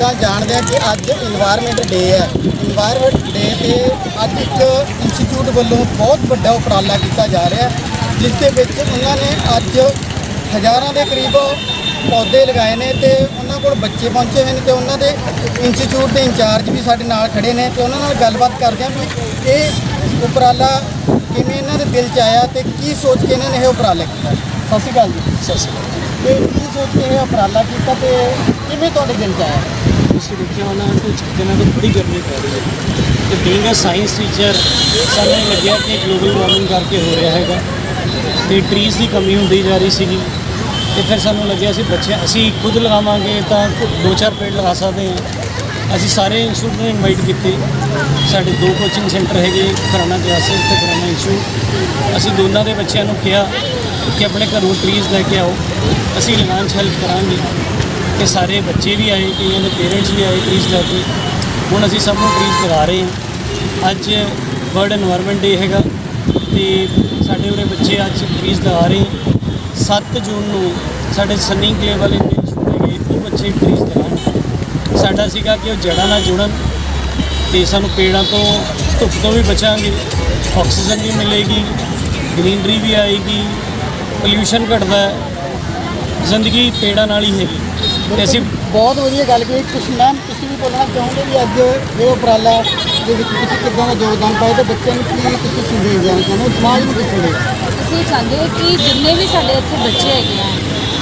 ਤਾਂ ਜਾਣਦੇ ਆ ਕਿ ਅੱਜ এনवायरमेंट ਡੇ ਹੈ। এনवायरमेंट ਡੇ ਤੇ ਅੱਜ ਇੱਕ ਇੰਸਟੀਚਿਊਟ ਵੱਲੋਂ ਬਹੁਤ ਵੱਡਾ ਉਪਰਾਲਾ ਕੀਤਾ ਜਾ ਰਿਹਾ ਹੈ ਜਿਸ ਦੇ ਵਿੱਚ ਉਹਨਾਂ ਨੇ ਅੱਜ ਹਜ਼ਾਰਾਂ ਦੇ ਕਰੀਬ ਪੌਦੇ ਲਗਾਏ ਨੇ ਤੇ ਉਹਨਾਂ ਕੋਲ ਬੱਚੇ ਪਹੁੰਚੇ ਹੋਏ ਨੇ ਤੇ ਉਹਨਾਂ ਦੇ ਇੰਸਟੀਚਿਊਟ ਦੇ ਇੰਚਾਰਜ ਵੀ ਸਾਡੇ ਨਾਲ ਖੜੇ ਨੇ ਤੇ ਉਹਨਾਂ ਨਾਲ ਗੱਲਬਾਤ ਕਰਦੇ ਆ ਵੀ ਇਹ ਉਪਰਾਲਾ ਕਿਵੇਂ ਇਹਨਾਂ ਦੇ ਦਿਲ 'ਚ ਆਇਆ ਤੇ ਕੀ ਸੋਚ ਕੇ ਇਹਨਾਂ ਨੇ ਇਹ ਉਪਰਾਲਾ ਕੀਤਾ। ਸਤਿ ਸ਼੍ਰੀ ਅਕਾਲ ਜੀ। ਸਤਿ ਸ਼੍ਰੀ ਅਕਾਲ। ਤੇ ਕੀ ਸੋਚ ਕੇ ਇਹ ਉਪਰਾਲਾ ਕੀਤਾ ਤੇ ਕਿਵੇਂ ਤੁਹਾਡੇ ਦਿਲ 'ਚ ਆਇਆ? ਤੁਸੀਂ ਦੇਖਿਆ ਹੋਣਾ, ਕੁਝ ਦਿਨਾਂ ਤੋਂ ਬੜੀ ਗਰਮੀ ਪੈ ਰਹੀ ਹੈ। ਤੇ ਬੀਇੰਗ ਅ ਸਾਇੰਸ ਟੀਚਰ ਸਾਨੂੰ ਇਹ ਲੱਗਿਆ ਕਿ ਗਲੋਬਲ ਵਾਰਮਿੰਗ ਕਰਕੇ ਹੋ ਰਿਹਾ ਹੈਗਾ। ਤੇ ਟਰੀਜ਼ ਦੀ ਕਮੀ ਹੁੰਦੀ ਜਾ ਰਹੀ ਸੀਗੀ। ਤੇ ਫਿਰ ਸਾਨੂੰ ਲੱਗਿਆ ਸੀ, ਬੱਚੇ, ਅਸੀਂ ਖੁਦ ਲਗਾਵਾਂਗੇ ਤਾਂ ਦੋ ਚਾਰ ਪੇੜ ਲਗਾ ਸਕਦੇ ਹਾਂ। ਅਸੀਂ ਸਾਰੇ ਇੰਸਟੀਚਿਊਟ ਨੂੰ ਇਨਵਾਈਟ ਕੀਤੇ। ਸਾਡੇ ਦੋ ਕੋਚਿੰਗ ਸੈਂਟਰ ਹੈਗੇ ਖਰਾਣਾ ਕਲਾਸਿਸ ਤੇ ਖਰਾਣਾ ਇੰਸਟੀਚਿਊਟ ਅਸੀਂ ਦੋਨਾਂ ਦੇ ਬੱਚਿਆਂ ਨੂੰ ਕਿਹਾ ਕਿ ਆਪਣੇ ਘਰੋਂ ਟਰੀਜ਼ ਲੈ ਕੇ ਆਓ। ਅਸੀਂ ਲਗਾਉਣ 'ਚ ਹੈਲਪ ਕਰਾਂਗੇ। ਕਿ ਸਾਰੇ ਬੱਚੇ ਵੀ ਆਏ, ਕਈਆਂ ਦੇ ਪੇਰੈਂਟਸ ਵੀ ਆਏ ਟ੍ਰੀਜ਼ ਲੈ ਕੇ। ਹੁਣ ਅਸੀਂ ਸਭ ਨੂੰ ਟ੍ਰੀਜ਼ ਲਗਾ ਰਹੇ ਹਾਂ। ਅੱਜ ਵਰਲਡ এনवायरमेंट ਡੇ ਹੈਗਾ ਤੇ ਸਾਡੇ ਉਰੇ ਬੱਚੇ ਅੱਜ ਟ੍ਰੀਜ਼ ਲਗਾ ਰਹੇ 7 ਜੂਨ ਨੂੰ ਸਾਡੇ ਸਨੀ ਕਲੇ ਵਾਲੇ ਨੇ ਛੁੱਟੇ ਉਹ ਬੱਚੇ ਟ੍ਰੀਜ਼ ਲਗਾਉਣ ਸਾਡਾ ਸੀਗਾ ਕਿ ਉਹ ਜੜ੍ਹਾਂ ਨਾਲ ਜੁੜਨ ਤੇ ਸਾਨੂੰ ਪੇੜਾਂ ਤੋਂ ਧੁੱਪ ਤੋਂ ਵੀ ਬਚਾਂਗੇ। ਆਕਸੀਜਨ ਵੀ ਮਿਲੇਗੀ, ਗ੍ਰੀਨਰੀ ਵੀ ਆਏਗੀ ਪੋਲੂਸ਼ਨ ਘਟਦਾ ਜ਼ਿੰਦਗੀ ਪੇੜਾਂ ਨਾਲ ਹੀ ਹੈਗੀ। ਤੇ ਅਸੀਂ ਬਹੁਤ ਵਧੀਆ ਗੱਲ ਕੀਤੀ ਤੁਸੀਂ ਮੈਮ ਤੁਸੀਂ ਵੀ ਬੋਲਣਾ ਚਾਹੋਗੇ ਵੀ ਅੱਜ ਇਹ ਉਪਰਾਲਾ ਦੇ ਵਿੱਚ ਤੁਸੀਂ ਕਿੱਦਾਂ ਦਾ ਯੋਗਦਾਨ ਪਾਇਆ ਤੇ ਬੱਚਿਆਂ ਨੂੰ ਕੀ ਤੁਸੀਂ ਸੰਦੇਸ਼ ਦੇਣਾ ਚਾਹੁੰਦੇ ਹੋ ਸਮਾਜ ਨੂੰ ਕੀ ਸੰਦੇਸ਼ ਅਸੀਂ ਚਾਹੁੰਦੇ ਕਿ ਜਿੰਨੇ ਵੀ ਸਾਡੇ ਇੱਥੇ ਬੱਚੇ ਹੈਗੇ ਆ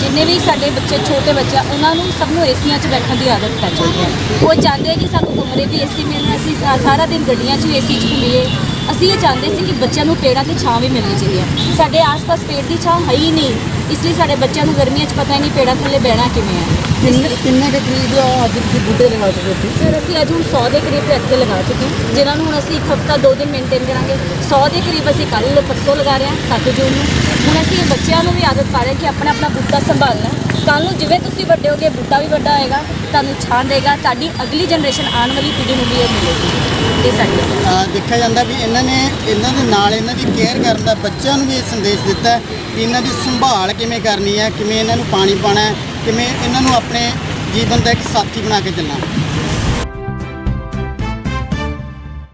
ਜਿੰਨੇ ਵੀ ਸਾਡੇ ਬੱਚੇ ਛੋਟੇ ਬੱਚੇ ਉਹਨਾਂ ਨੂੰ ਸਭ ਨੂੰ ਏਸੀਆਂ 'ਚ ਬੈਠਣ ਦੀ ਆਦਤ ਪੈ ਚੁੱਕੀ ਹੈ। ਉਹ ਚਾਹੁੰਦੇ ਕਿ ਸਾਨੂੰ ਕਮਰੇ ਵੀ ਏਸੀ ਮਿਲਣ ਅਸੀਂ ਸਾਰਾ ਦਿਨ ਗੱਡੀਆਂ 'ਚ ਵੀ ਏਸੀ 'ਚ ਘੁੰਮੀਏ। ਅਸੀਂ ਇਹ ਚਾਹੁੰਦੇ ਸੀ ਕਿ ਬੱਚਿਆਂ ਨੂੰ ਪੇੜਾਂ ਦੀ ਛਾਂ ਵੀ ਮਿਲਣੀ ਚਾਹੀਦੀ ਹੈ। ਸਾਡੇ ਆਸ-ਪਾਸ ਪੇੜ ਦੀ ਛਾਂ ਹੈ ਹੀ ਨਹੀਂ ਇਸ ਲਈ ਸਾਡੇ ਬੱਚਿਆਂ ਨੂੰ ਗਰਮੀਆਂ 'ਚ ਪਤਾ ਹੀ ਨਹੀਂ ਪੇੜਾਂ ਥੱਲੇ ਬਹਿਣਾ ਕਿਵੇਂ ਹੈ ਕਿੰਨੇ ਕਿੰਨੇ ਕੁ ਕਰੀਬ ਅੱਜ ਤੁਸੀਂ ਬੂਟੇ ਲਗਾ ਚੁੱਕੇ ਸੀ ਸਰ ਅਸੀਂ ਅੱਜ ਹੁਣ 100 ਦੇ ਕਰੀਬ ਇੱਥੇ ਲਗਾ ਚੁੱਕੇ ਹਾਂ ਜਿਨ੍ਹਾਂ ਨੂੰ ਹੁਣ ਅਸੀਂ ਇੱਕ ਹਫਤਾ ਦੋ ਦਿਨ ਮੇਨਟੇਨ ਕਰਾਂਗੇ। 100 ਦੇ ਕਰੀਬ ਅਸੀਂ ਕੱਲ੍ਹ ਪਰਸੋਂ ਲਗਾ ਰਹੇ ਹਾਂ 7 ਜੂਨ ਨੂੰ। ਹੁਣ ਅਸੀਂ ਬੱਚਿਆਂ ਨੂੰ ਵੀ ਆਦਤ ਪਾ ਰਹੇ ਹਾਂ ਕਿ ਆਪਣਾ ਆਪਣਾ ਬੂਟਾ ਸੰਭਾਲਣਾ। ਕੱਲ੍ਹ ਨੂੰ ਜਿਵੇਂ ਤੁਸੀਂ ਵੱਡੇ ਹੋਗੇ ਬੂਟਾ ਵੀ ਵੱਡਾ ਹੋਏਗਾ ਤੁਹਾਨੂੰ ਛਾਂ ਦੇਗਾ ਤੁਹਾਡੀ ਅਗਲੀ ਜਨਰੇਸ਼ਨ ਆਉਣ ਵਾਲੀ ਪੀੜ੍ਹੀ ਨੂੰ ਵੀ ਇਹ ਮਿਲੇਗੀ। ਇਹ ਸਾਡੀ ਦੇਖਿਆ ਜਾਂਦਾ ਵੀ ਇਹਨਾਂ ਨੇ ਇਹਨਾਂ ਦੇ ਨਾਲ ਇਹਨਾਂ ਦੀ ਕੇਅਰ ਕਰਨ ਦਾ ਬੱਚਿਆਂ ਨੂੰ ਵੀ ਇਹ ਸੰਦੇਸ਼ ਦਿੱਤਾ ਹੈ ਕਿ ਇਹਨਾਂ ਦੀ ਸੰਭਾਲ ਕਿਵੇਂ ਕਰਨੀ ਹੈ ਕਿਵੇਂ ਇਹਨਾਂ ਨੂੰ ਪਾਣੀ ਪਾਣਾ ਹੈ। ਕਿਵੇਂ ਇਹਨਾਂ ਨੂੰ ਆਪਣੇ ਜੀਵਨ ਦਾ ਇੱਕ ਸਾਥੀ ਬਣਾ ਕੇ ਚੱਲਾਂ